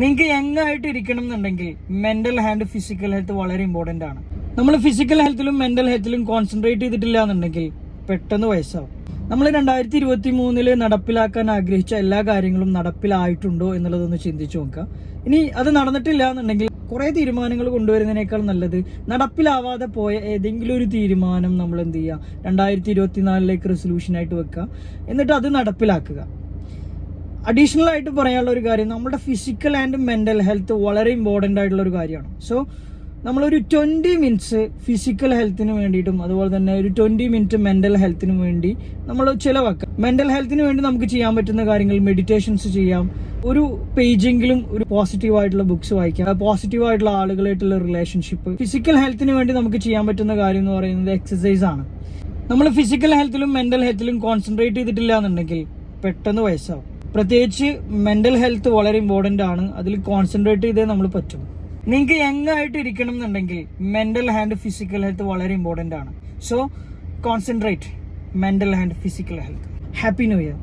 നിങ്ങൾക്ക് യങ് ആയിട്ട് ഇരിക്കണം എന്നുണ്ടെങ്കിൽ മെന്റൽ ഹാൻഡ് ഫിസിക്കൽ ഹെൽത്ത് വളരെ ഇമ്പോർട്ടന്റ് ആണ്. നമ്മൾ ഫിസിക്കൽ ഹെൽത്തിലും മെന്റൽ ഹെൽത്തിലും കോൺസെൻട്രേറ്റ് ചെയ്തിട്ടില്ല എന്നുണ്ടെങ്കിൽ പെട്ടെന്ന് വയസ്സാവും. നമ്മൾ രണ്ടായിരത്തി ഇരുപത്തി മൂന്നിൽ നടപ്പിലാക്കാൻ ആഗ്രഹിച്ച എല്ലാ കാര്യങ്ങളും നടപ്പിലായിട്ടുണ്ടോ എന്നുള്ളതൊന്ന് ചിന്തിച്ചു നോക്കുക. ഇനി അത് നടന്നിട്ടില്ല എന്നുണ്ടെങ്കിൽ കുറെ തീരുമാനങ്ങൾ കൊണ്ടുവരുന്നതിനേക്കാൾ നല്ലത് നടപ്പിലാവാതെ പോയ ഏതെങ്കിലും ഒരു തീരുമാനം നമ്മൾ എന്ത് ചെയ്യുക? രണ്ടായിരത്തി ഇരുപത്തിനാലിലേക്ക് റെസൊല്യൂഷൻ ആയിട്ട് വെക്കുക. എന്നിട്ട് അത് നടപ്പിലാക്കുക. അഡീഷണൽ ആയിട്ട് പറയാനുള്ള ഒരു കാര്യം നമ്മുടെ ഫിസിക്കൽ ആൻഡ് മെന്റൽ ഹെൽത്ത് വളരെ ഇമ്പോർട്ടന്റ് ആയിട്ടുള്ള ഒരു കാര്യമാണ്. സോ നമ്മളൊരു ട്വന്റി മിനിറ്റ്സ് ഫിസിക്കൽ ഹെൽത്തിന് വേണ്ടിയിട്ടും അതുപോലെ തന്നെ ഒരു ട്വന്റി മിനിറ്റ് മെന്റൽ ഹെൽത്തിന് വേണ്ടി നമ്മൾ ചിലവാക്കുക. മെന്റൽ ഹെൽത്തിന് വേണ്ടി നമുക്ക് ചെയ്യാൻ പറ്റുന്ന കാര്യങ്ങൾ മെഡിറ്റേഷൻസ് ചെയ്യാം. ഒരു പേജെങ്കിലും ഒരു പോസിറ്റീവ് ആയിട്ടുള്ള ബുക്സ് വായിക്കാം. പോസിറ്റീവ് ആയിട്ടുള്ള ആളുകളായിട്ടുള്ള റിലേഷൻഷിപ്പ് ഫിസിക്കൽ ഹെൽത്തിന് വേണ്ടി നമുക്ക് ചെയ്യാൻ പറ്റുന്ന കാര്യം എന്ന് പറയുന്നത് എക്സസൈസ് ആണ്. നമ്മൾ ഫിസിക്കൽ ഹെൽത്തിലും മെന്റൽ ഹെൽത്തിലും കോൺസെൻട്രേറ്റ് ചെയ്തിട്ടില്ല എന്നുണ്ടെങ്കിൽ പെട്ടെന്ന് വയസ്സാവും. പ്രത്യേകിച്ച് മെന്റൽ ഹെൽത്ത് വളരെ ഇമ്പോർട്ടന്റ് ആണ്. അതിൽ കോൺസെൻട്രേറ്റ് ചെയ്തേ നമ്മൾ പറ്റും. നിങ്ങൾക്ക് യങ് ആയിട്ട് ഇരിക്കണം എന്നുണ്ടെങ്കിൽ മെന്റൽ ആൻഡ് ഫിസിക്കൽ ഹെൽത്ത് വളരെ ഇമ്പോർട്ടന്റ് ആണ്. So concentrate mental and physical health happy new year